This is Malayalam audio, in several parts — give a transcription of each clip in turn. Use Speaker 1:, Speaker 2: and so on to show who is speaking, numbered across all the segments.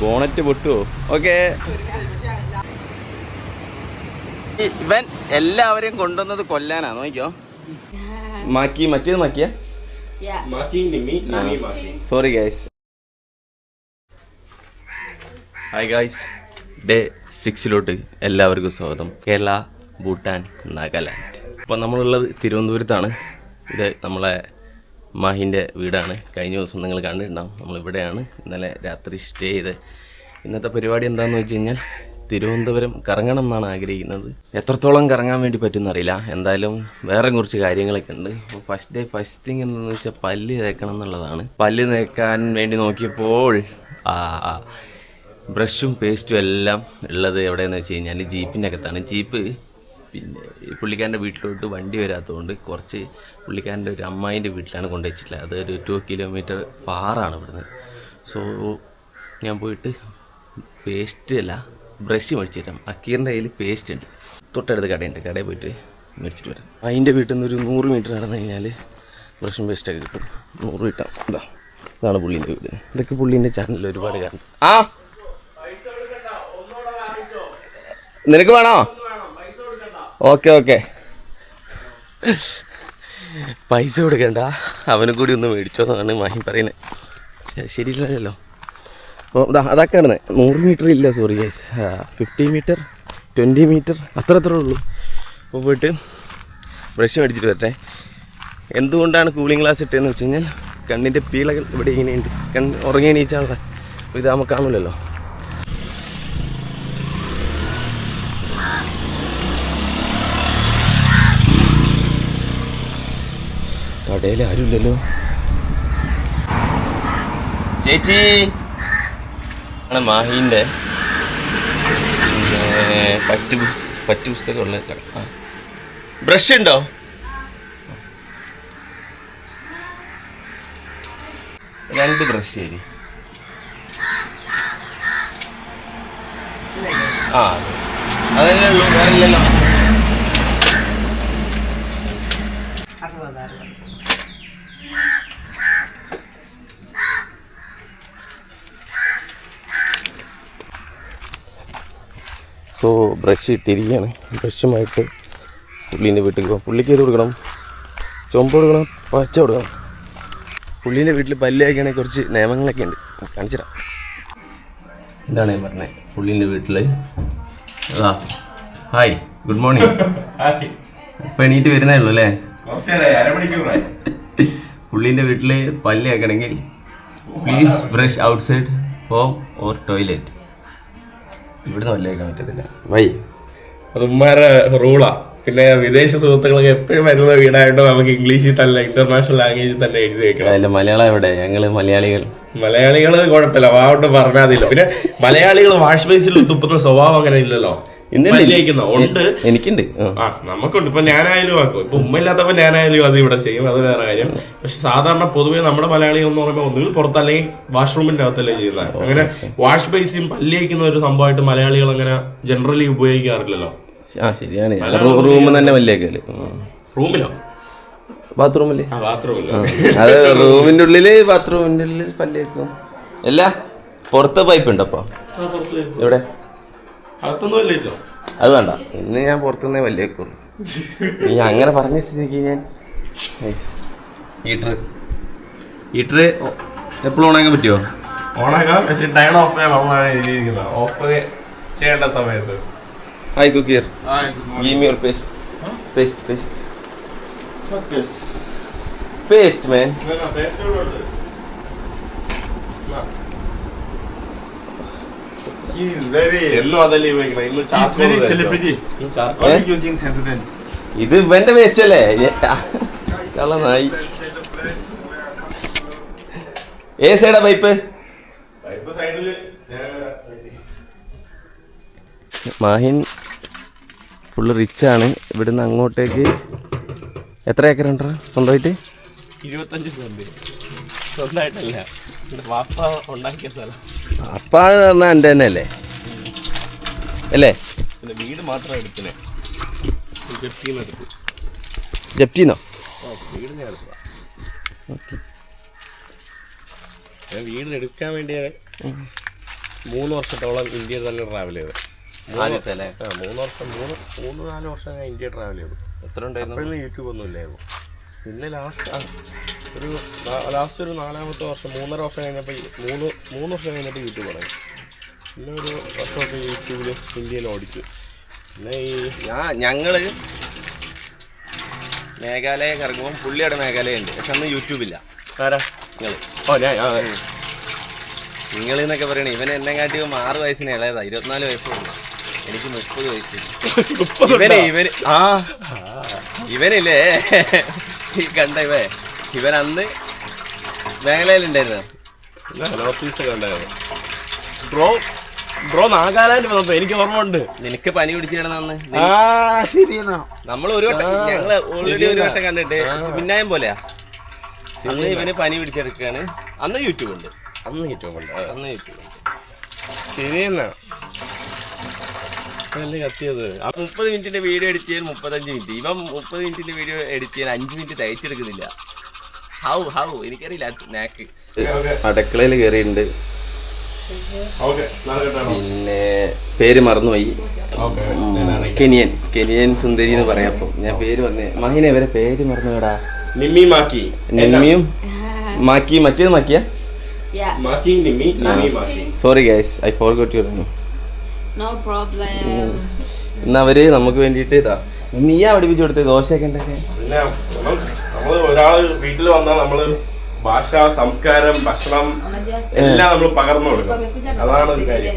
Speaker 1: ബോണറ്റ് പൊട്ടുവോ? ഓക്കെ. ഇവൻ എല്ലാവരെയും കൊണ്ടുവന്നത് കൊല്ലാനാ. നോക്കിയോ മാക്കി മറ്റേത് മാക്കിയ. Sorry guys hi guys day സിക്സിലോട്ട് എല്ലാവർക്കും സ്വാഗതം. കേരള ഭൂട്ടാൻ നാഗാലാൻഡ്. ഇപ്പം നമ്മളുള്ളത് തിരുവനന്തപുരത്താണ്. ഇത് നമ്മളെ മാഹിന്റെ വീടാണ്. കഴിഞ്ഞ ദിവസം നിങ്ങൾ കണ്ടിട്ടുണ്ടാവും. നമ്മളിവിടെയാണ് ഇന്നലെ രാത്രി സ്റ്റേ ചെയ്ത്. ഇന്നത്തെ പരിപാടി എന്താണെന്ന് വെച്ച് കഴിഞ്ഞാൽ തിരുവനന്തപുരം കറങ്ങണം എന്നാണ് ആഗ്രഹിക്കുന്നത്. എത്രത്തോളം കറങ്ങാൻ വേണ്ടി പറ്റുമെന്ന് അറിയില്ല. എന്തായാലും വേറെ കുറച്ച് കാര്യങ്ങളൊക്കെ ഉണ്ട്. അപ്പോൾ ഫസ്റ്റ് ഡേ ഫസ്റ്റ് തിങ് എന്താണെന്ന് വെച്ചാൽ പല്ല് തേക്കണം എന്നുള്ളതാണ്. പല്ല് തേക്കാൻ വേണ്ടി നോക്കിയപ്പോൾ ബ്രഷും പേസ്റ്റും എല്ലാം ഉള്ളത് എവിടെയെന്ന് വെച്ച് കഴിഞ്ഞാൽ ജീപ്പിന്റെ അകത്താണ്. ജീപ്പ് പിന്നെ പുള്ളിക്കാരന്റെ വീട്ടിലോട്ട് വണ്ടി വരാത്തതുകൊണ്ട് കുറച്ച് പുള്ളിക്കാരന്റെ ഒരു അമ്മായിന്റെ വീട്ടിലാണ് കൊണ്ടുവച്ചിട്ടുള്ളത് അതൊരു ടു കിലോമീറ്റർ ഫാറാണ് ഇവിടുന്ന്. സോ ഞാൻ പോയിട്ട് പേസ്റ്റ് അല്ല ബ്രഷ് മേടിച്ചു തരാം. അക്കീറിന്റെ കയ്യിൽ പേസ്റ്റ് ഉണ്ട്. തൊട്ടടുത്ത് കടയുണ്ട്. കടയിൽ പോയിട്ട് മേടിച്ചിട്ട് വരാം. അതിന്റെ വീട്ടിൽ നിന്ന് ഒരു നൂറ് മീറ്റർ നടന്നു കഴിഞ്ഞാൽ ബ്രഷും പേസ്റ്റൊക്കെ കിട്ടും. നൂറ് കിട്ടാം. ഇതാ ഇതാണ് പുള്ളീന്റെ വീട്. ഇതൊക്കെ പുള്ളീന്റെ ചാനലിൽ ഒരുപാട് കാണും. ആ! നിനക്ക് വേണോ? Okay okay. പൈസ കൊടുക്കണ്ട. അവനും കൂടി ഒന്ന് മേടിച്ചോന്നാണ് മാഹി പറയുന്നത്. ശരിയില്ലല്ലോ. അപ്പോൾ അതൊക്കെ ആണ്. നൂറ് മീറ്റർ ഇല്ല sorry guys fifty metre twenty metre അത്ര അത്ര ഉള്ളൂ. അപ്പോൾ പോയിട്ട് ബ്രഷ് മേടിച്ചിട്ട് വരട്ടെ. എന്തുകൊണ്ടാണ് കൂളിംഗ് ഗ്ലാസ് ഇട്ടതെന്ന് വെച്ച് കഴിഞ്ഞാൽ കണ്ണിന്റെ പീളകൾ ഇവിടെ ഇങ്ങനെയുണ്ട്. കണ്ണ് ഉറങ്ങി എണീച്ചാളെ അപ്പോൾ ഇത് നമുക്ക് കാണൂലല്ലോ. കടയിൽ ആരുമില്ലല്ലോ. ചേച്ചി. ആണ് മാഹീന്റെ പറ്റു പറ്റ് പറ്റ് പുസ്തകമുള്ള കട ആ. ബ്രഷ് ഉണ്ടോ? രണ്ട് ബ്രഷ് ശരി. ആ അതല്ലേ ഉള്ളൂ വേറെ ഇല്ലല്ലോ. സോ ബ്രഷ് ഇട്ടിരിക്കുകയാണ്. ബ്രഷുമായിട്ട് പുള്ളീന്റെ വീട്ടിൽ പോകാം. പുള്ളിക്ക് ഏത് കൊടുക്കണം? ചുമപ്പ് കൊടുക്കണം പച്ച കൊടുക്കണം? പുള്ളീന്റെ വീട്ടിൽ പല്ലിയാക്കുകയാണെങ്കിൽ കുറച്ച് നിയമങ്ങളൊക്കെ ഉണ്ട്. കാണിച്ചു തരാം. എന്താണ് ഞാൻ പറഞ്ഞത്. പുള്ളീന്റെ വീട്ടിൽ അതാ. Hi good morning. ഇപ്പം എണീറ്റ് വരുന്നേ ഉള്ളൂ അല്ലേ. പുള്ളീന്റെ വീട്ടിൽ പല്ലിയാക്കണമെങ്കിൽ please brush outside home or toilet ഇവിടുന്ന് പല്ല് പറ്റത്തില്ല. വൈ.
Speaker 2: അത് ഉമ്മാരെ റൂളാ. പിന്നെ വിദേശ സുഹൃത്തുക്കളൊക്കെ എപ്പോഴും വരുന്ന വീടായിട്ട് നമുക്ക് ഇംഗ്ലീഷിൽ തന്നെ ഇന്റർനാഷണൽ ലാംഗ്വേജിൽ തന്നെ എഴുതി വെക്കണം.
Speaker 1: അല്ല മലയാളം എവിടെ? ഞങ്ങൾ മലയാളികൾ.
Speaker 2: മലയാളികൾ കുഴപ്പമില്ല വാവട്ട് പറഞ്ഞാൽ മതിയല്ലോ. പിന്നെ മലയാളികൾ വാഷ് ബേസിൽ തുപ്പുന്ന സ്വഭാവം അങ്ങനെ ഇല്ലല്ലോ.
Speaker 1: എനിക്കുണ്ട്. ആ.
Speaker 2: നമുക്കുണ്ട്. ഇപ്പൊ ഞാനായാലും ആക്കും. ഇപ്പൊ ഉമ്മ ഇല്ലാത്തപ്പോ ഞാനായാലും അത് ഇവിടെ ചെയ്യും. അത് വേറെ കാര്യം. പക്ഷെ സാധാരണ പൊതുവേ നമ്മുടെ മലയാളികൾ എന്ന് പറയുമ്പോൾ ഒന്നുകിൽ പുറത്ത് അല്ലെങ്കിൽ വാഷ്റൂമിന്റെ അകത്തല്ലേ ചെയ്യുന്നത്. അങ്ങനെ വാഷ് ബേസും പല്ലിയിക്കുന്ന ഒരു സംഭവമായിട്ട് മലയാളികൾ അങ്ങനെ ജനറലി ഉപയോഗിക്കാറില്ലല്ലോ.
Speaker 1: ആ ശരിയാണ്. റൂം തന്നെ
Speaker 2: റൂമിലോ? ബാത്റൂമിൽ.
Speaker 1: അത് റൂമിന്റെ ഉള്ളിൽ ബാത്റൂമിന്റെ ഉള്ളിൽ പല്ലേക്കും അല്ല പുറത്തെ പൈപ്പ് ഉണ്ടപ്പോ അപ്പൊ അത് വേണ്ട. ഇന്ന് ഞാൻ പുറത്തുനിന്നേ പല്ലേക്കുള്ളൂ നീ അങ്ങനെ പറഞ്ഞ സ്ഥിതിക്ക് ഞാൻ ഹീറ്റർ. ഹീറ്റർ എപ്പോഴും ഓണാക്കാൻ പറ്റുമോ
Speaker 2: ഓണാക്കാം പക്ഷെ ടൈം ഓഫ് ചെയ്യാൻ ഓഫ് ചെയ്യേണ്ട സമയത്ത്.
Speaker 1: Hi കുക്കിയർ. Give your paste paste paste
Speaker 3: paste?
Speaker 1: Paste man.
Speaker 2: എന്നും അതല്ലേ ഇന്ന് ചാർക്കോൾ.
Speaker 1: ഇത് ഇവന്റെ വേസ്റ്റ് അല്ലേ? കള്ളനായി. ഏ സൈഡാ പൈപ്പ് മാഹിൻ ഫുള്ള് ആണ്. ഇവിടുന്ന് അങ്ങോട്ടേക്ക് എത്ര ഏക്കർ ഉണ്ട്? സ്വന്തമായിട്ട്?
Speaker 2: ഇരുപത്തഞ്ച് സെന്റ്. സ്വന്തമായിട്ടല്ല. വാപ്പ ഉണ്ടാക്കിയ സ്ഥലം.
Speaker 1: അപ്പാന്ന് പറഞ്ഞാൽ എന്റെ തന്നെ അല്ലേ? അല്ലേ
Speaker 2: പിന്നെ വീട് മാത്രം എടുത്തിനെ. ഫിഫ്റ്റീൻ എടുത്തു.
Speaker 1: ജപ്റ്റിന്നോ
Speaker 2: ഓ വീട് ഞാൻ എടുത്തതാ. ഞാൻ വീട് എടുക്കാൻ വേണ്ടി മൂന്ന് വർഷത്തോളം ഇന്ത്യയിൽ തന്നെ ട്രാവൽ ചെയ്തു
Speaker 1: ആദ്യത്തെ അല്ലേ
Speaker 2: ആ മൂന്ന് വർഷം മൂന്ന് മൂന്ന് നാല് വർഷം ഞാൻ ഇന്ത്യ ട്രാവൽ ചെയ്തു.
Speaker 1: എത്ര ഉണ്ടായിരുന്നു?
Speaker 2: യൂട്യൂബ് ഒന്നും ഇല്ലായിരുന്നു. പിന്നെ ലാസ്റ്റ് ഒരു ലാസ്റ്റ് ഒരു നാലാമത്തെ വർഷം മൂന്നര വർഷം കഴിഞ്ഞപ്പോൾ മൂന്ന് മൂന്ന് വർഷം കഴിഞ്ഞപ്പോൾ യൂട്യൂബ് തുടങ്ങി. പിന്നെ ഒരു വർഷമൊക്കെ യൂട്യൂബിൽ ഇന്ത്യയിൽ ഓടിച്ചു. പിന്നെ ഈ
Speaker 1: ഞാൻ ഞങ്ങൾ മേഘാലയ കറങ്ങുമ്പോൾ പുള്ളിയുടെ മേഘാലയ ഉണ്ട് പക്ഷെ അന്ന് യൂട്യൂബില്ല
Speaker 2: ആരാ?
Speaker 1: നിങ്ങൾ
Speaker 2: ഓ ഞാൻ
Speaker 1: നിങ്ങൾ എന്നൊക്കെ പറയണേ ഇവൻ എന്നെ കാട്ടിയും ആറ് വയസ്സിന് ഇളയതാ ഇരുപത്തിനാല് വയസ്സുള്ളൂ എനിക്ക് മുപ്പത് വയസ്സ്. ഇവനെ ഇവന് ആ ഇവനില്ലേ? ഈ കണ്ട ഇവ ഇവൻ അന്ന് മേഖലയിലുണ്ടായിരുന്നു
Speaker 2: നോട്ടീസൊക്കെ ഉണ്ടായിരുന്നു. ബ്രോ ബ്രോ നാഗാലാൻഡ് വന്നപ്പോ എനിക്ക് ഓർമ്മ ഉണ്ട്
Speaker 1: നിനക്ക് പനി പിടിച്ചിടണമെന്ന് നമ്മൾ ഒരു വട്ടം ഞങ്ങൾ ഓൾറെഡി ഒരു വട്ടം കണ്ടിട്ട് പിന്നായം പോലെയാ. അന്ന് ഇവന് പനി പിടിച്ചെടുക്കാണ്. അന്ന് യൂട്യൂബ് ഉണ്ട്.
Speaker 2: അന്ന് യൂട്യൂബ് ഉണ്ട്
Speaker 1: അന്ന് യൂട്യൂബ് ഉണ്ട്.
Speaker 2: ശരി എന്നാ അല്ലേ കത്തിയത്?
Speaker 1: മുപ്പത് മിനിറ്റിന്റെ വീഡിയോ എഡിറ്റ് ചെയ്യാൻ മുപ്പത്തഞ്ച് മിനിറ്റ്. ഇവൻ മുപ്പത് മിനിറ്റിന്റെ വീഡിയോ എഡിറ്റ് ചെയ്യാൻ അഞ്ച് മിനിറ്റ് തയ്ച്ചെടുക്കുന്നില്ല. ഹൗ ഹൗ എനിക്കറിയില്ല. നാക്ക് അടുക്കളയിൽ കയറിയിട്ടുണ്ട്
Speaker 2: ഓക്കെ
Speaker 1: പിന്നെ പേര് മറന്നുപോയി. കെനിയൻ. കെനിയൻ സുന്ദരി എന്ന് പറയാപ്പോ ഞാൻ പേര് പറഞ്ഞേ മഹിനെ വരെ പേര് മറന്നുവിടാ
Speaker 2: നിമ്മി മാക്കി.
Speaker 1: നിമ്മിയും? മാക്കി മറ്റേത് മാക്കിയ?
Speaker 4: Yeah,
Speaker 2: Maki Nimmi Nimmi Maki.
Speaker 1: Sorry guys I forgot you
Speaker 4: no problem
Speaker 1: ഇന്ന് അവർ നമുക്ക് വേണ്ടിയിട്ട് ഇതാ നീയാ പഠിപ്പിച്ചു കൊടുത്തേ ദോശയൊക്കെ ഉണ്ടാക്കാൻ
Speaker 2: നമ്മൾ ഒരാൾ വീട്ടിൽ വന്നാൽ നമ്മൾ ഭാഷ സംസ്കാരം ഭക്ഷണം എല്ലാം നമ്മൾ പകർന്നു കൊടുക്കും. അതാണ് ഒരു കാര്യം.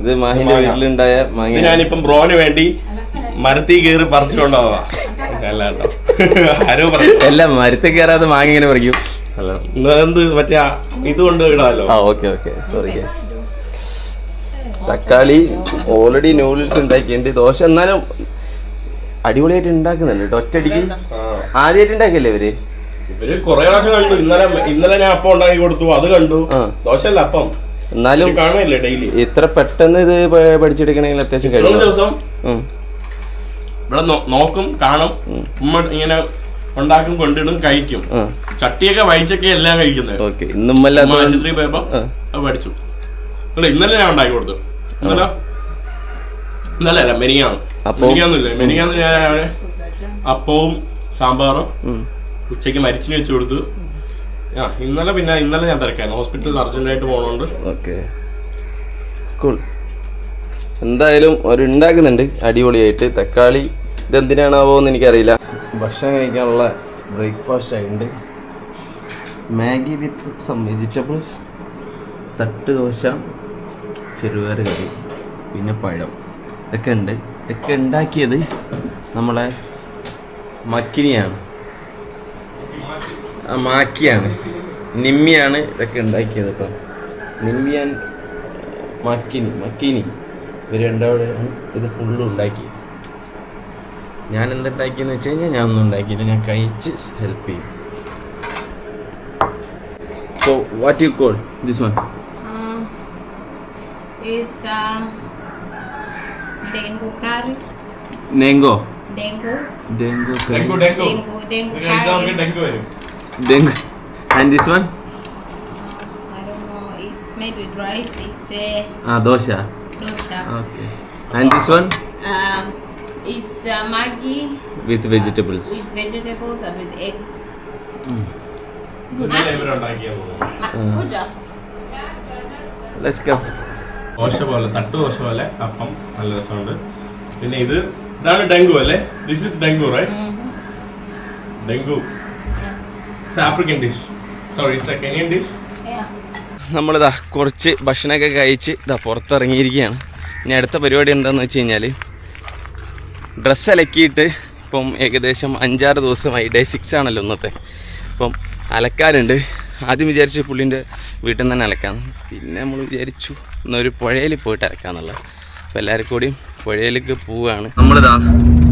Speaker 1: ഇത് മാഹിന്റെ വീട്ടിലുണ്ടായ
Speaker 2: മാഹി
Speaker 1: മാങ്ങ
Speaker 2: ഞാനിപ്പം ബ്രോന് വേണ്ടി മരത്തിൽ കയറി പറിച്ചുകൊണ്ടുവന്നതാ അല്ല കേട്ടോ. ആരോ പറഞ്ഞു.
Speaker 1: എല്ലാം മരത്തിൽ കയറാതെ മാങ്ങ ഇങ്ങനെ പറിക്കും.
Speaker 2: എന്ത് മറ്റേ ഇതുകൊണ്ട് ഇത് കൊണ്ട് ഇടാമല്ലോ
Speaker 1: ആ ഓക്കെ ഓക്കെ. സോറി തക്കാളി ഓൾറെഡി നൂഡിൽസ് ഉണ്ടാക്കിയിട്ടുണ്ട്. ദോശ എന്നാലും അടിപൊളിയായിട്ട് ഉണ്ടാക്കുന്നുണ്ട് കേട്ടോ. ഒറ്റയടിക്ക്?
Speaker 2: ആ.
Speaker 1: ആദ്യമായിട്ട് ഉണ്ടാക്കിയല്ലേ ഇവർ?
Speaker 2: ഇവർ കൊറേ പ്രാവശ്യം കണ്ടു. ഇന്നലെ ഇന്നലെ ഞാൻ അപ്പം ഉണ്ടാക്കി കൊടുത്തു. അത് കണ്ടു.
Speaker 1: ആ.
Speaker 2: ദോശയല്ല അപ്പം.
Speaker 1: എന്നാലും
Speaker 2: ഇത് കാണുന്നില്ലേ ഡെയിലി?
Speaker 1: ഇത്ര പെട്ടെന്ന് ഇത് പഠിച്ചെടുക്കണമെങ്കിൽ അത്യാവശ്യം കഴിയും
Speaker 2: ദിവസം ഇവിടെ നോക്കും കാണും. ഉമ്മ ഇങ്ങനെ ഉണ്ടാക്കും കൊണ്ടിടും കഴിക്കും. ചട്ടിയൊക്കെ വഹിച്ചൊക്കെ എല്ലാം കഴിക്കുന്നത്.
Speaker 1: ഇന്നുമല്ലാത്ത
Speaker 2: ആശുപത്രി പോയപ്പോ
Speaker 1: ആ.
Speaker 2: പഠിച്ചു. ഇന്നലെ ഞാൻ ഉണ്ടാക്കി കൊടുത്തു. ഇന്നലെ? ഇന്നലെ അല്ല മെനിങ്ങാണ്
Speaker 1: അപ്പോ?
Speaker 2: മെനിങ്ങാന്നില്ല ഞാൻ രാവിലെ അപ്പവും സാമ്പാറും. ഉച്ചയ്ക്ക് മരിച്ചിന് വെച്ച് കൊടുത്തു. ആ ഇന്നലെ പിന്നെ ഇന്നലെ ഞാൻ തിരക്കായിരുന്നു. ഹോസ്പിറ്റലിൽ അർജന്റായിട്ട് പോകണോണ്ട്
Speaker 1: ഓക്കെ. കൂൾ. എന്തായാലും ഒരു ഉണ്ടാക്കുന്നുണ്ട് അടിപൊളിയായിട്ട്. തക്കാളി ഇതെന്തിനാണാവോ എന്ന് എനിക്കറിയില്ല. ഭക്ഷണം കഴിക്കാനുള്ള ബ്രേക്ക്ഫാസ്റ്റ് ആയിട്ടുണ്ട്. മാഗി വിത്ത് സം വെജിറ്റബിൾസ് തട്ട് ദോശ ചെറുപയർ കറി പിന്നെ പഴം. ഇതൊക്കെ ഉണ്ട് ഇതൊക്കെ ഉണ്ടാക്കിയത് നമ്മളെ മക്കിനിയാണ്. മാക്കിയാണ്. നിമ്മിയാണ് ഇതൊക്കെ ഉണ്ടാക്കിയത് ഇപ്പൊ നിമ്മി മക്കിനി മക്കിനി. ഇവർ രണ്ടാളും ഇത് ഫുള്ളും ഉണ്ടാക്കി. ഞാൻ എന്തുണ്ടാക്കിയെന്ന് വെച്ച് കഴിഞ്ഞാൽ ഞാൻ ഒന്നും ഉണ്ടാക്കിയില്ല. ഞാൻ കഴിച്ച് ഹെൽപ്പ് ചെയ്യും. So what you call this one
Speaker 4: uh, Dengue curry.
Speaker 1: Dengo.
Speaker 2: Dengo. Dengo
Speaker 4: curry. Dengo,
Speaker 2: dengo. Dengo, dengo
Speaker 4: curry.
Speaker 2: Dengo വരും.
Speaker 1: Dengo. And this
Speaker 4: one? I don't know. It's made with rice. It's a...
Speaker 1: Ah, dosha.
Speaker 4: Dosha.
Speaker 1: Okay. And this one?
Speaker 4: Um, it's uh, maggi.
Speaker 1: With vegetables.
Speaker 4: Uh, with vegetables and with eggs.
Speaker 2: Mm. Good. Maggi.
Speaker 4: Maggi. Uh,
Speaker 1: let's go.
Speaker 2: Dosa പോലെ തട്ട് ദോശ പോലെ അപ്പം നല്ല രസമുണ്ട്. പിന്നെ ഇത് ഇതാണ് ഡെങ്കു അല്ലേ? This is dengu right dengu. It's African dish sorry it's a Kenyan dish.
Speaker 1: നമ്മളിതാ കുറച്ച് ഭക്ഷണമൊക്കെ കഴിച്ച് ഇതാ പുറത്തിറങ്ങിയിരിക്കുകയാണ്. ഇനി അടുത്ത പരിപാടി എന്താണെന്ന് വെച്ച് കഴിഞ്ഞാൽ ഡ്രസ്സ് അലക്കിയിട്ട് ഇപ്പം ഏകദേശം അഞ്ചാറ് ദിവസമായി. ഡേ സിക്സ് ആണല്ലോ ഇന്നത്തെ. അപ്പം അലക്കാനുണ്ട്. ആദ്യം വിചാരിച്ചു പുള്ളിന്റെ വീട്ടിൽ നിന്ന് തന്നെ അലക്കാം. പിന്നെ നമ്മൾ വിചാരിച്ചു എന്നൊരു പുഴയിൽ പോയിട്ട് അലക്കാന്നുള്ളത് അപ്പോൾ എല്ലാവരും കൂടി പുഴയിലേക്ക് പോവുകയാണ്. നമ്മളിതാ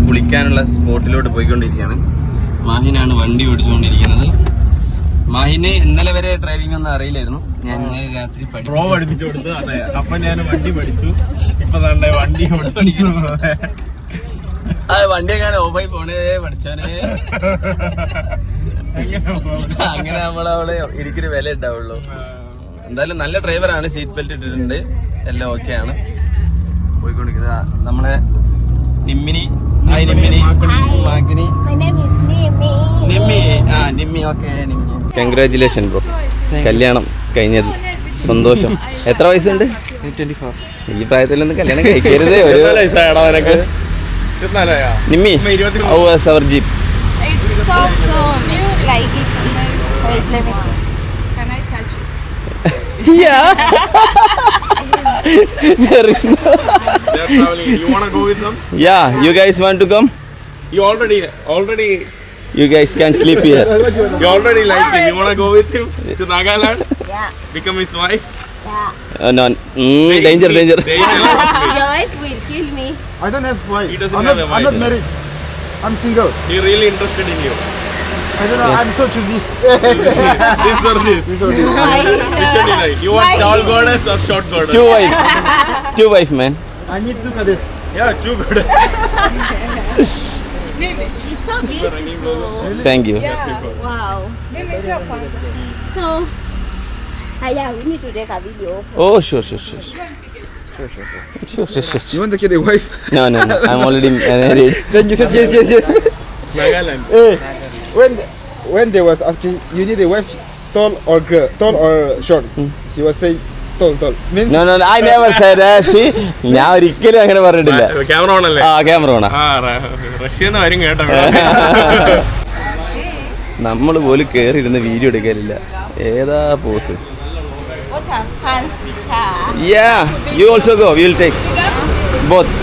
Speaker 1: കുളിക്കാനുള്ള സ്പോട്ടിലോട്ട് പോയിക്കൊണ്ടിരിക്കുകയാണ്. മാഹിനാണ് വണ്ടി ഓടിച്ചുകൊണ്ടിരിക്കുന്നത്. മാഹിന് ഇന്നലെ വരെ ഡ്രൈവിംഗ് ഒന്നും അറിയില്ലായിരുന്നു. ഞാൻ ഇന്നലെ രാത്രി
Speaker 2: പ്രോ പഠിപ്പിച്ചു കൊടുത്തു അതെ. അപ്പം ഞാൻ വണ്ടി പഠിച്ചു. ഇപ്പം തന്നെ വണ്ടി
Speaker 1: ആ വണ്ടി എങ്ങനെ ഓഫായി പോണേ പഠിച്ചോനെ അങ്ങനെ നമ്മളവിടെ എനിക്കൊരു വില ഉണ്ടാവുള്ളൂ. എന്തായാലും നല്ല ഡ്രൈവറാണ് സീറ്റ് ബെൽറ്റ് ഇട്ടിട്ടുണ്ട്. എല്ലാം ഓക്കെ ആണ്. പോയിക്കൊണ്ടിരിക്കുന്നത്. നമ്മളെ നിമ്മിനി. ഹായ് നിമ്മിനി.
Speaker 4: Nimi.
Speaker 1: നിമ്മി. ആ Nimmi. Okay Nimmi. Congratulation bro കല്യാണം കഴിഞ്ഞത്. സന്തോഷം. എത്ര വയസ്സുണ്ട്? ഈ പ്രായത്തിൽ പ്രായത്തിലൊന്നും കല്യാണം കഴിക്കരുത്. ഒരു
Speaker 2: വയസ്സായ
Speaker 1: Nimmi how was our jeep
Speaker 4: It's so so cute. Like it's, it's wait, let me see. Can I touch it?
Speaker 1: There is no-
Speaker 2: They're traveling. You wanna go with them?
Speaker 1: yeah you guys want to come
Speaker 2: You already, already,
Speaker 1: you guys can sleep here
Speaker 2: you already like him. You wanna go with him to Nagaland?
Speaker 4: Yeah,
Speaker 2: Become his wife?
Speaker 4: yeah.
Speaker 1: uh, no mm, danger danger
Speaker 2: Danger.
Speaker 4: Your wife will kill me.
Speaker 3: I don't have wife.
Speaker 2: He doesn't
Speaker 3: I'm
Speaker 2: have
Speaker 3: not,
Speaker 2: a
Speaker 3: I'm not married. I'm single.
Speaker 2: He really interested in you.
Speaker 3: I don't know. I'm so choosy.
Speaker 2: This or this. Which one you like? You want tall goddess or short goddess?
Speaker 1: two wife two wife man
Speaker 3: I need to look at this.
Speaker 2: Yeah, two goddess.
Speaker 4: It's so beautiful.
Speaker 1: thank you
Speaker 4: Wow. So, ah, yeah, we need to take a video.
Speaker 1: oh sure sure sure sure sure sure sure sure
Speaker 3: You want to get a wife?
Speaker 1: no no no I'm already married
Speaker 3: then you said yes, yes, yes.
Speaker 2: Nagaland.
Speaker 3: hey, when when they was asking, you need a wife, tall or girl, tall or short? Hmm. He was saying tall, tall. Means
Speaker 1: no no no I never said that see ഞാൻ ഒരിക്കലും അങ്ങനെ പറഞ്ഞിട്ടില്ല
Speaker 2: ക്യാമറ ഓണല്ലേ
Speaker 1: ആ ക്യാമറ ഓണാ
Speaker 2: ആ റഷ്യന്ന് വരും കേട്ടോ
Speaker 1: നമ്മൾ പോലും കേറി ഇരുന്ന് വീഡിയോ എടുക്കാനില്ല ഏതാ pose
Speaker 4: What a fancy
Speaker 1: yeah you also go will take both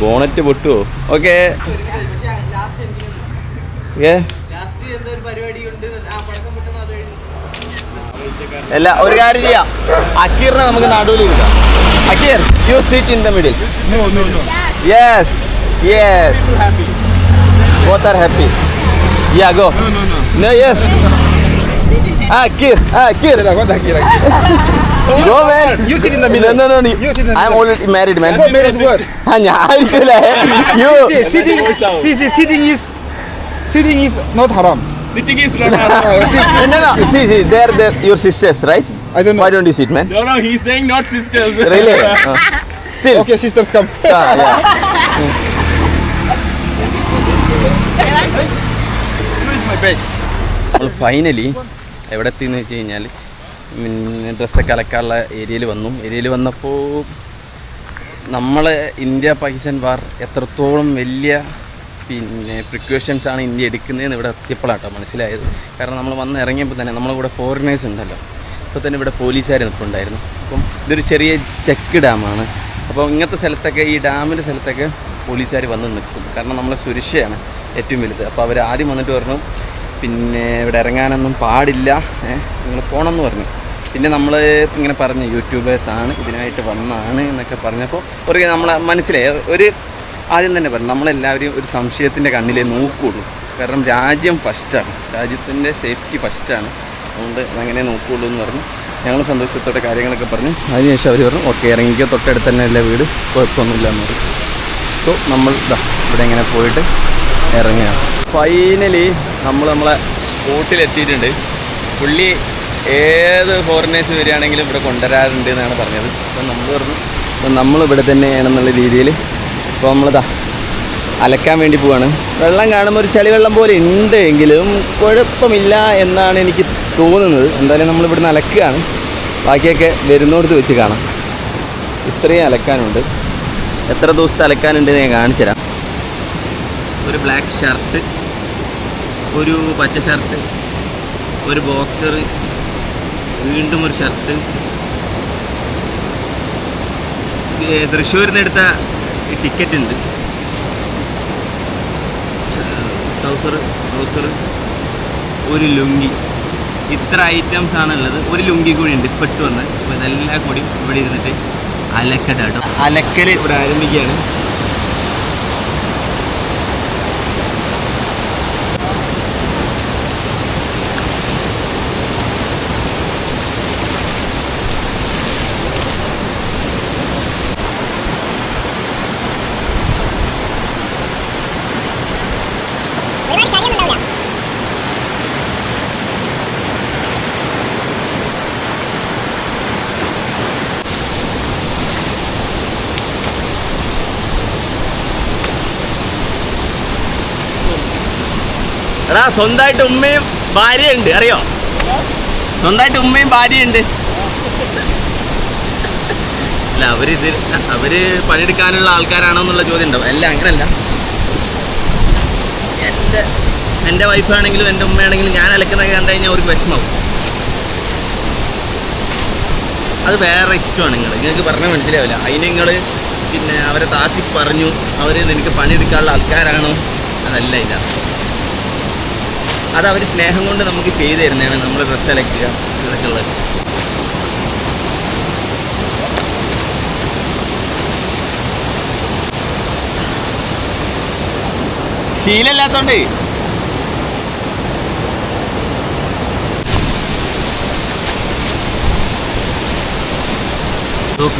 Speaker 1: bonnet പൊട്ടുവോ? Okay അല്ല ഒരു കാര്യം ചെയ്യാം. അക്കീറിനെ നമുക്ക് നടുവിൽ ഇരുത്താം. Akeer you seat in the middle
Speaker 3: no, no, no.
Speaker 1: Yes yes both are happy Yeah, go.
Speaker 3: No, no, no.
Speaker 1: No, yes. Ah, kid. Ah,
Speaker 3: kid. What the kid?
Speaker 1: Go, man.
Speaker 3: You sit in the middle.
Speaker 1: No, no, no.
Speaker 3: You sit in the.
Speaker 1: I'm already married, man.
Speaker 3: What marriage word?
Speaker 1: Hanya. you.
Speaker 3: See, sitting, see, see, sitting is, sitting is not haram.
Speaker 2: Sitting is not
Speaker 3: haram. sit, sit,
Speaker 1: no, no. See, see, they're, they're your sisters, right?
Speaker 3: I don't know.
Speaker 1: Why don't you sit, man?
Speaker 2: No, no. He's saying not sisters.
Speaker 1: really? Uh, still.
Speaker 3: Okay, sisters come.
Speaker 1: Ah, yeah. നമ്മൾ ഫൈനലി എവിടെ എത്തിയെന്ന് വെച്ച് കഴിഞ്ഞാൽ ഡ്രസ്സൊക്കെ അലക്കാനുള്ള ഏരിയയിൽ വന്നു. ഏരിയയിൽ വന്നപ്പോൾ നമ്മൾ ഇന്ത്യ പാകിസ്ഥാൻ വാർ എത്രത്തോളം വലിയ പിന്നെ പ്രിക്കോഷൻസ് ആണ് ഇന്ത്യ എടുക്കുന്നതെന്ന് ഇവിടെ എത്തിയപ്പോഴാട്ടോ മനസ്സിലായത്. കാരണം നമ്മൾ വന്ന് ഇറങ്ങിയപ്പോൾ തന്നെ നമ്മളെ കൂടെ ഫോറിനേഴ്സ് ഉണ്ടല്ലോ. അപ്പോൾ തന്നെ ഇവിടെ പോലീസുകാർ നിൽപ്പുണ്ടായിരുന്നു അപ്പം ഇതൊരു ചെറിയ ചെക്ക് ഡാമാണ് അപ്പോൾ ഇങ്ങനത്തെ സ്ഥലത്തൊക്കെ ഈ ഡാമിന്റെ സ്ഥലത്തൊക്കെ പോലീസുകാർ വന്ന് നിൽക്കും. കാരണം നമ്മളെ സുരക്ഷയാണ് ഏറ്റവും വലുത്. അപ്പോൾ അവർ ആദ്യം വന്നിട്ട് പറഞ്ഞു പിന്നെ ഇവിടെ ഇറങ്ങാനൊന്നും പാടില്ല. നിങ്ങൾ പോകണമെന്ന് പറഞ്ഞു. പിന്നെ നമ്മൾ ഇങ്ങനെ പറഞ്ഞു യൂട്യൂബേഴ്സാണ് ഇതിനായിട്ട് വന്നതാണ് എന്നൊക്കെ പറഞ്ഞപ്പോൾ ഒരു നമ്മളെ മനസ്സിലായി. ഒരു ആദ്യം തന്നെ പറഞ്ഞു നമ്മളെല്ലാവരും ഒരു സംശയത്തിന്റെ കണ്ണിലേ നോക്കുകയുള്ളൂ കാരണം രാജ്യം ഫസ്റ്റാണ് രാജ്യത്തിന്റെ സേഫ്റ്റി ഫസ്റ്റാണ് അതുകൊണ്ട് അങ്ങനെ നോക്കുകയുള്ളൂ എന്ന് പറഞ്ഞു. ഞങ്ങൾ സന്തോഷത്തോടെ കാര്യങ്ങളൊക്കെ പറഞ്ഞു. അതിനുശേഷം അവർ പറഞ്ഞു ഓക്കെ ഇറങ്ങിക്കോ. തൊട്ടടുത്ത് തന്നെ അല്ലേ വീട്. കുഴപ്പമൊന്നുമില്ല എന്ന് പറഞ്ഞു. സോ നമ്മൾ ഇവിടെ ഇങ്ങനെ പോയിട്ട് ഇറങ്ങുകയാണ്. ഫൈനലി നമ്മൾ നമ്മളെ സ്പോട്ടിലെത്തിയിട്ടുണ്ട്. പുള്ളി ഏത് ഫോറിനേഴ്സ് വരികയാണെങ്കിലും ഇവിടെ കൊണ്ടുവരാറുണ്ട് എന്നാണ് പറഞ്ഞത്. അപ്പം നമ്മൾ പറഞ്ഞു അപ്പം നമ്മൾ ഇവിടെ തന്നെയാണെന്നുള്ള രീതിയിൽ അപ്പോൾ നമ്മളിതാ അലക്കാൻ വേണ്ടി പോവാണ്. വെള്ളം കാണുമ്പോൾ ഒരു ചളി വെള്ളം പോലെ ഉണ്ട് എങ്കിലും കുഴപ്പമില്ല എന്നാണ് എനിക്ക് തോന്നുന്നത്. എന്തായാലും നമ്മൾ നിന്ന് അലക്കുകയാണ്. ബാക്കിയൊക്കെ വരുന്നോടത്ത് വെച്ച് കാണാം. ഇത്രയും അലക്കാനുണ്ട്. എത്ര ദിവസത്തെ അലക്കാനുണ്ട് ഞാൻ കാണിച്ചു തരാം ഒരു ബ്ലാക്ക് ഷർട്ട് ഒരു പച്ച ഷർട്ട് ഒരു ബോക്സർ വീണ്ടും ഒരു ഷർട്ട് തൃശ്ശൂരിൽ നിന്ന് എടുത്ത ടിക്കറ്റ് ഉണ്ട്. ട്രൗസർ ട്രൗസർ ഒരു ലുങ്കി. ഇത്ര ഐറ്റംസ് ആണുള്ളത്. ഒരു ലുങ്കി കൂടി ഉണ്ട് ഇപ്പിട്ട് വന്ന്. അപ്പോൾ ഇതെല്ലാം കൂടി ഇവിടെ ഇരുന്നിട്ട് അലക്കട്ടോ അലക്കൽ ഇവിടെ ആരംഭിക്കുകയാണ്. എടാ സ്വന്തമായിട്ട് ഉമ്മയും ഭാര്യയുണ്ട് അറിയോ? സ്വന്തമായിട്ട് ഉമ്മയും ഭാര്യയുണ്ട്. അല്ല അവരിത് അവർ പണിയെടുക്കാനുള്ള ആൾക്കാരാണോ എന്നുള്ള ചോദ്യം ഉണ്ടാവും അല്ല അങ്ങനല്ല. എന്റെ എന്റെ വൈഫാണെങ്കിലും എന്റെ ഉമ്മയാണെങ്കിലും ഞാൻ അലക്കുന്നതൊക്കെ കണ്ടു കഴിഞ്ഞാൽ അവർക്ക് വിഷമാവും അത് വേറെ ഇഷ്ടമാണ് നിങ്ങൾ നിങ്ങൾക്ക് പറഞ്ഞാൽ മനസ്സിലാവില്ല. അതിന് നിങ്ങൾ പിന്നെ അവരെ താത്തി പറഞ്ഞു അവർ നിനക്ക് പണിയെടുക്കാനുള്ള ആൾക്കാരാണോ? അതല്ല ഇല്ല. അത് അവർ സ്നേഹം കൊണ്ട് നമുക്ക് ചെയ്തു തരുന്നതാണ് നമ്മൾ ഡ്രസ്സ് സെലക്ട് ഇതൊക്കെ ഉള്ളത്.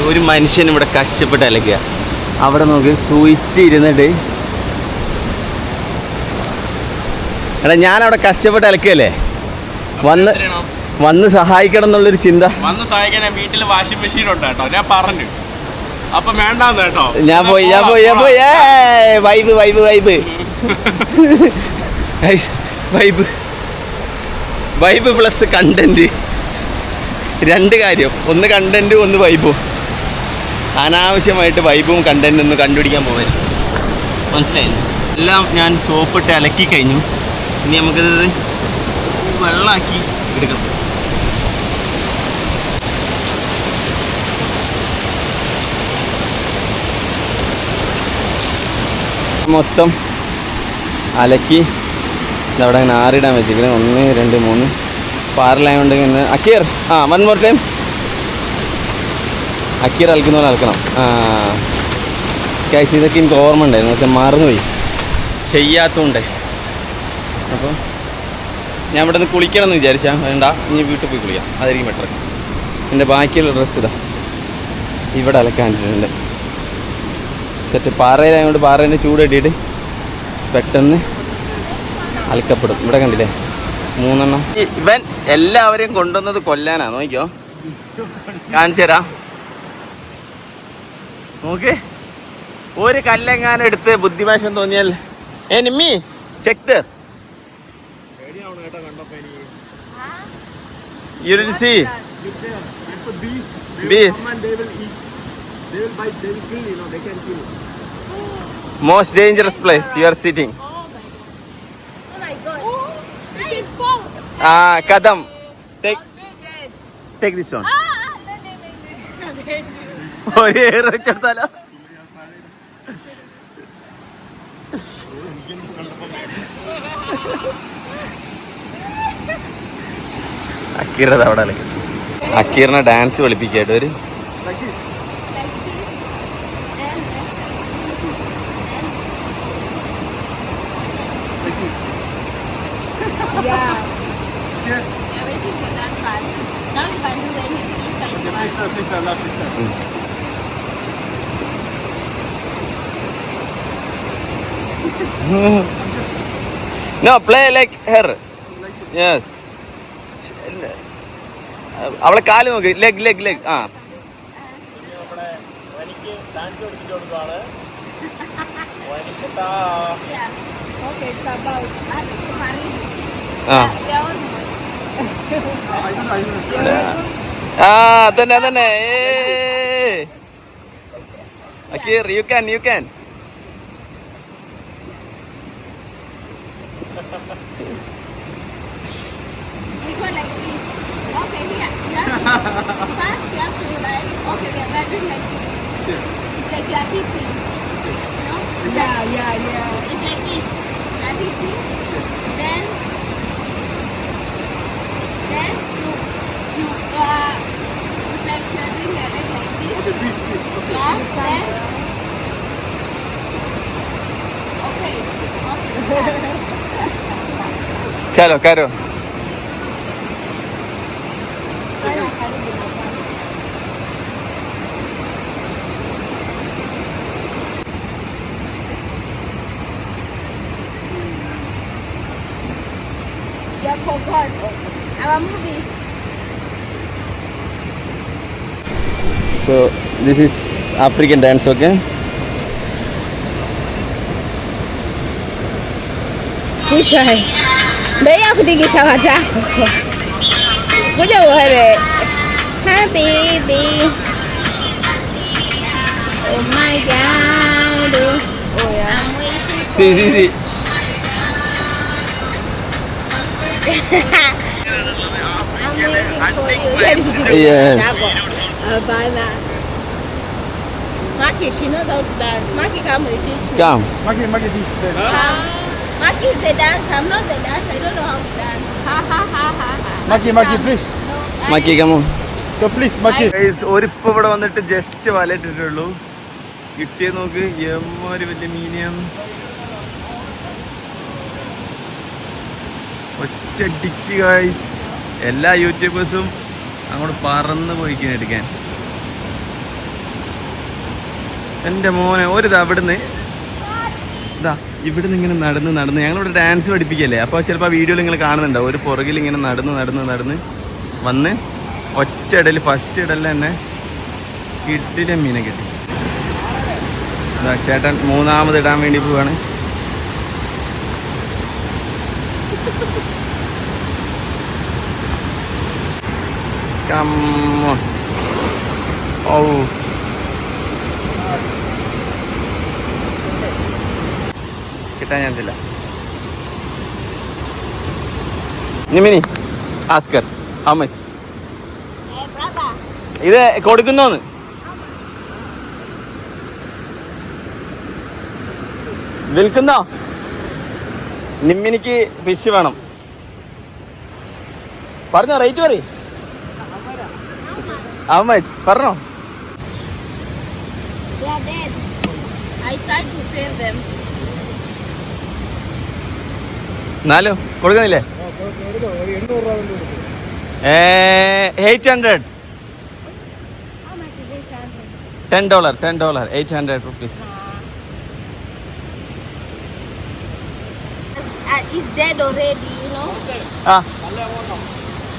Speaker 1: ഒരു മനുഷ്യൻ ഇവിടെ കഷ്ടപ്പെട്ട് അലക്കുക. അവിടെ നോക്ക് സൂയിച്ച് എടാ ഞാൻ അവിടെ കഷ്ടപ്പെട്ട് അലക്കുകയല്ലേ? വന്ന് വന്ന് സഹായിക്കണം എന്നുള്ളൊരു ചിന്ത.
Speaker 2: വന്ന് സഹായിക്കാൻ വീട്ടിൽ വാഷിംഗ് മെഷീൻ ഉണ്ട് കേട്ടോ. ഞാൻ പറഞ്ഞു. അപ്പൊ വേണ്ടാന്ന് കേട്ടോ.
Speaker 1: ഞാൻ പോയി ഞാൻ പോയി ഞാൻ പോയി. Vibe vibe vibe. Vibe. Vibe plus content. രണ്ട് കാര്യം. ഒന്ന് കണ്ടന്റും ഒന്ന് വൈബും. അനാവശ്യമായിട്ട് വൈബും കണ്ടന്റും ഒന്ന് കണ്ടുപിടിക്കാൻ പോകരുത് മനസ്സിലായി എല്ലാം ഞാൻ സോപ്പിട്ട് അലക്കി കഴിഞ്ഞു. ഇനി നമുക്കിത് വെള്ളമാക്കി എടുക്കണം. മൊത്തം അലക്കി ഇതവിടെ അങ്ങനെ ആറിടാൻ വെച്ചിരിക്കുന്നത് ഒന്ന് രണ്ട് മൂന്ന്. പാറലായതുകൊണ്ട് ഇങ്ങനെ അക്കീർ ആ വൺ മോർ ടൈം അക്കീർ അലക്കുന്ന പോലെ അലക്കണം. ആ. കഴിച്ച് ഇതൊക്കെ എനിക്ക് ഓർമ്മ ഉണ്ടായിരുന്നു. പക്ഷെ മറന്നുപോയി. ചെയ്യാത്തതുകൊണ്ട്. അപ്പോൾ ഞാൻ ഇവിടെ നിന്ന് കുളിക്കണം എന്ന് വിചാരിച്ചാൽ വേണ്ട ഇനി വീട്ടിൽ പോയി കുളിക്കാം. അതായിരിക്കും ബെറ്റർ എന്റെ ബാക്കിയുള്ള ഡ്രസ്സ് ഇതാ. ഇവിടെ അലക്കാനിട്ടുണ്ട് സെറ്റ് പാറയിലായതുകൊണ്ട് പാറേന്റെ ചൂട് കെട്ടിയിട്ട് പെട്ടെന്ന് അലക്കപ്പെടും. ഇവിടെ കണ്ടില്ലേ? മൂന്നെണ്ണം. ഇവൻ എല്ലാവരെയും കൊണ്ടുവന്നത് കൊല്ലാനാ. നോക്കിയോ കാണിച്ചു തരാം. നോക്ക്. ഒരു കല്ലെങ്ങാനും എടുത്ത് ബുദ്ധിമോശം തോന്നിയാൽ Nimmi check You didn't see? Bees. Most dangerous place you are sitting.
Speaker 4: Oh my god. will fall.
Speaker 1: Ah, Kadam. Take take this one.
Speaker 4: Ah, no, no, no, no.
Speaker 1: ഒരു ഏറ് വെച്ചെടുത്താലോ അക്കീറത് അവിടെ അല്ലേ അക്കീറിനെ ഡാൻസ് കളിപ്പിക്കായിട്ട് ഒരു
Speaker 4: Yeah. Everything is done fast. അക്കീറിനെ അവിടെ അക്കീറിനെ ഡാൻസ് കളിപ്പിക്കായിട്ട് ഒരു No
Speaker 1: play like her. Like yes. അവളെ കാൽ നോക്കി. ലെഗ് ലെഗ് ലെഗ് ആ. അതന്നെ അതന്നെ. You can you can
Speaker 4: Thank you. First, you have to be like, okay, we are married like. Yeah. It's like you are hitting. You know? Yeah, yeah, yeah. It's like this. You are hitting. Then, then you, you, uh, it's like you are doing your leg like this. Okay, please, please. Okay.
Speaker 1: Yeah, then.
Speaker 4: Okay. okay. Chalo, Caro. movies.
Speaker 1: So this is African dance, okay?
Speaker 4: Kisha hai. Bei ya kuti kisha wata. Kuja uhere. Hi baby. Oh my god. Oh yeah. I'm waiting for See, see, see. Maki, she knows how to dance. Maki, come and teach me.
Speaker 1: Come.
Speaker 3: Maki, Maki, teach this.
Speaker 4: Come. Maki is the dancer. I'm not the dancer. I don't know how to dance. Ha ha ha ha ha.
Speaker 3: Maki, Maki, please.
Speaker 4: No, Maki,
Speaker 1: come on.
Speaker 3: So please, Maki.
Speaker 1: Guys, ഒരിപ്പോ ഇവിടെ വന്നിട്ട് ജസ്റ്റ് വലയിട്ടിട്ടുള്ളൂ കിട്ടിയത് നോക്ക് എമ്മൊരു വലിയ മീനിയം ഒറ്റടിക്ക് ഗായ്സ് എല്ലാ യൂട്യൂബേഴ്സും അങ്ങോട്ട് പറന്ന് പോയിക്കാൻ എടുക്കാൻ. എന്റെ മോനെ ഒരു അവിടുന്ന് ഇതാ ഇവിടുന്ന് ഇങ്ങനെ നടന്ന് നടന്ന്. ഞങ്ങളിവിടെ ഡാൻസ് പഠിപ്പിക്കല്ലേ അപ്പോൾ ചിലപ്പോൾ ആ വീഡിയോയിൽ നിങ്ങൾ കാണുന്നുണ്ടാവും. ഒരു പുറകിൽ ഇങ്ങനെ നടന്ന് നടന്ന് നടന്ന് വന്ന് ഒറ്റ ഇടയിൽ ഫസ്റ്റ് ഇടലിൽ തന്നെ കിട്ടില്ല മീനെ കിട്ടി. ഇതാ ചേട്ടൻ മൂന്നാമത് ഇടാൻ വേണ്ടി പോവാണ്. Come on. Oh. കിട്ടാൻ ചാൻസില്ല നിമിനി ആസ്കർ ഹൗ മച്ച് ഇത് കൊടുക്കുന്നോന്ന്? വിൽക്കുന്നോ? നിമ്മിനിക്ക് ഫിഷ് വേണം. പറഞ്ഞോ റേറ്റ് പറ ഹൗ മച്ച് പറഞ്ഞോ
Speaker 4: They are dead. I tried to save them.
Speaker 1: നാലോ കൊടുക്കുന്നില്ലേ eight hundred
Speaker 4: How much?
Speaker 1: Ten dollar ten dollar eight hundred rupees
Speaker 4: Uh, it's dead already, you know.
Speaker 1: ആ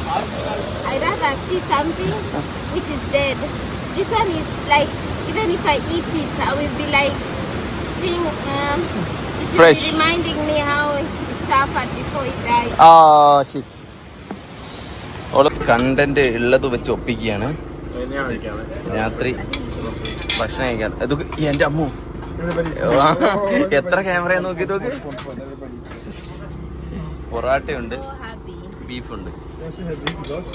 Speaker 4: I rather see something which is dead. This one is like, even if I eat it, I will be like seeing. Um, it will
Speaker 1: Fresh.
Speaker 4: be reminding me how it suffered before it died.
Speaker 1: Oh, shit. ഓളെ കണ്ടന്റ് ഉള്ളത് വെച്ച് ഒപ്പിക്കുകയാണ് രാത്രി ഭക്ഷണം കഴിക്കാൻ ഇത് എന്റെ അമ്മു. എത്ര ക്യാമറ നോക്കി നോക്ക് പൊറാട്ടയുണ്ട്. ബീഫുണ്ട്
Speaker 3: also have this because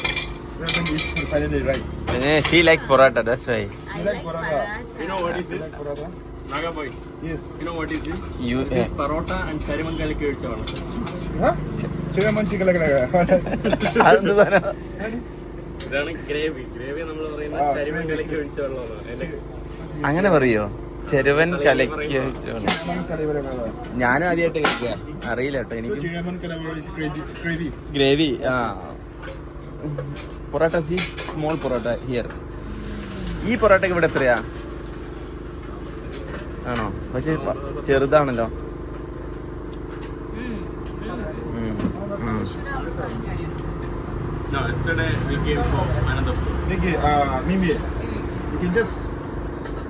Speaker 3: everybody is finally right.
Speaker 1: Yeah, she like parotta that's why.
Speaker 4: I
Speaker 3: like
Speaker 4: like
Speaker 3: paratha?
Speaker 4: paratha.
Speaker 2: You know what is
Speaker 3: You
Speaker 2: this?
Speaker 3: like paratha?
Speaker 2: Nagaboy.
Speaker 3: Yes.
Speaker 2: You know what is this?
Speaker 1: You
Speaker 2: This yeah. is parota and ചരിമൻ കലക്കി ഒഴിച്ചതാണ്
Speaker 3: Huh? Chicken like
Speaker 1: അതെന്ത് സാധനം
Speaker 2: ഇതാണ് ഗ്രേവി ഗ്രേവി നമ്മൾ പറയുന്ന
Speaker 3: gravy.
Speaker 2: കലക്കി ഒഴിച്ച വെള്ളമാണ്
Speaker 1: അങ്ങനെ പറയോ ചെരുവൻ കലക്കി. ഞാനും ആദ്യമായിട്ട് കഴിക്കുക അറിയില്ല കേട്ടോ എനിക്ക്. ഗ്രേവി ആ parotta see small parotta here ഈ പൊറോട്ടക്ക് ഇവിടെ എത്രയാ ആണോ പക്ഷെ ചെറുതാണല്ലോ.
Speaker 2: No, yesterday we came for another food.
Speaker 3: You. Uh, Mimi, you can just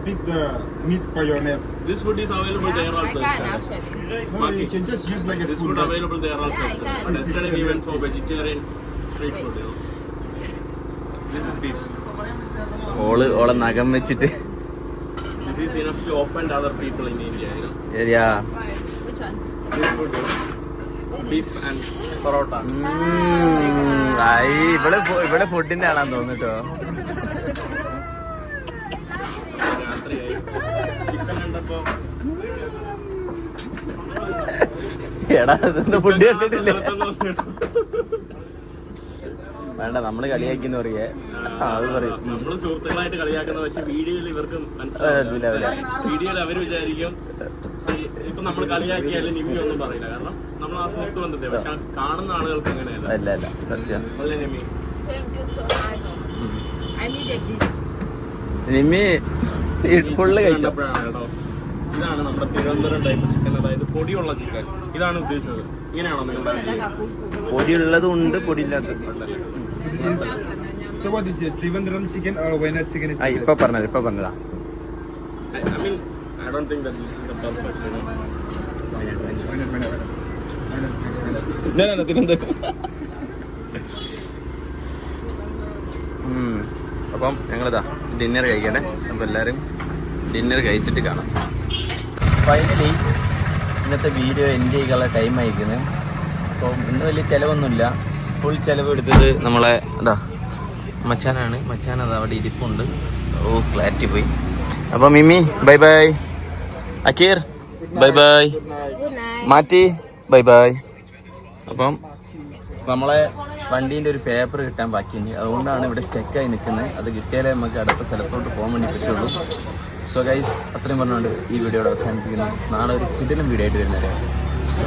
Speaker 3: pick the meat by your nails.
Speaker 2: This food is available there
Speaker 4: I
Speaker 2: also.
Speaker 4: can actually.
Speaker 3: No, you can just use like a
Speaker 2: This food available there also.
Speaker 4: Yeah, I
Speaker 2: yesterday.
Speaker 4: can.
Speaker 2: Yesterday we went for vegetarian street food. You know. This is beef.
Speaker 1: ഓൾ ഓളെ നഖം വെച്ചിട്ട്. ഇവിടെ ഇവിടെ ഫുഡിന്റെ ആളാന്ന് തോന്നുട്ടോ എടാ ഫുഡ് കണ്ടിട്ടില്ലേ? വേണ്ട നമ്മൾ കളിയാക്കിന്ന് പറയേ അത് പറയും.
Speaker 2: നമ്മൾ സുഹൃത്തുക്കളായിട്ട് കളിയാക്കുന്ന പക്ഷെ വീഡിയോയിൽ ഇവർക്ക് മനസ്സിലാവില്ല. വീഡിയോയിൽ അവർ വിചാരിക്കും ഇപ്പൊ നമ്മൾ കളിയാക്കിയാലും നിമി ഒന്നും പറയില്ല. കാരണം നമ്മൾ ആ സുഹൃത്ത് ബന്ധത്തെ പക്ഷെ കാണുന്ന ആളുകൾക്ക് അങ്ങനെയല്ല.
Speaker 1: അല്ല അല്ല. സത്യം.
Speaker 2: അല്ലേ.
Speaker 1: നിമ്മി ഫുള്ള്
Speaker 2: കേട്ടോ. ഇതാണ് നമ്മുടെ തിരുവനന്തപുരം ടൈപ്പ് ചിക്കൻ അതായത് പൊടിയുള്ള ചിക്കൻ ഇതാണ് ഉദ്ദേശിച്ചത്. ഇങ്ങനെയാണോ നിങ്ങൾ
Speaker 1: പൊടിയുള്ളതും ഉണ്ട് പൊടിയില്ലാത്തതും
Speaker 3: so what is it? Trivandrum chicken or Wayanad chicken is
Speaker 1: ആ
Speaker 3: the
Speaker 1: ഇപ്പൊ പറഞ്ഞത് ഇപ്പൊ പറഞ്ഞതാ
Speaker 2: I mean I don't think that is the perfect
Speaker 3: Wayanad, Wayanad, Wayanad. Wayanad.
Speaker 1: തിന്നാനാണ് തിരുവനന്തപുരം ഉം. അപ്പം ഞങ്ങളിതാ ഡിന്നർ കഴിക്കണേ അപ്പോൾ എല്ലാവരും ഡിന്നർ കഴിച്ചിട്ട് കാണാം ഫൈനലി ഇന്നത്തെ വീഡിയോ എൻഡ് ചെയ്യാനുള്ള ടൈം അയക്കുന്നത് അപ്പം ഇന്ന് വലിയ ചിലവൊന്നുമില്ല ഫുൾ ചിലവ് എടുത്തത് നമ്മളെ എന്താ മച്ചാനാണ്. മച്ചാൻ അത് അവിടെ ഇരിപ്പുണ്ട്. ഓ ക്ലാരിറ്റി പോയി. അപ്പൊ Mimmi bye bye അക്കീർ bye bye. മാറ്റി ബൈ ബൈ അപ്പം നമ്മളെ വണ്ടീന്റെ ഒരു പേപ്പർ കിട്ടാൻ ബാക്കിയുണ്ട്. അതുകൊണ്ടാണ് ഇവിടെ സ്റ്റെക്കായി നിൽക്കുന്നത്. അത് കിട്ടിയാലേ നമുക്ക് അടുത്ത സ്ഥലത്തോട്ട് പോകാൻ വേണ്ടി പറ്റുള്ളൂ. സോ ഗൈസ് അത്രയും പറഞ്ഞുകൊണ്ട് ഈ വീഡിയോയുടെ അവസാനിപ്പിക്കുന്നു. നാളെ ഒരു കിടിലും വീഡിയോ ആയിട്ട് വരുന്നവരെ.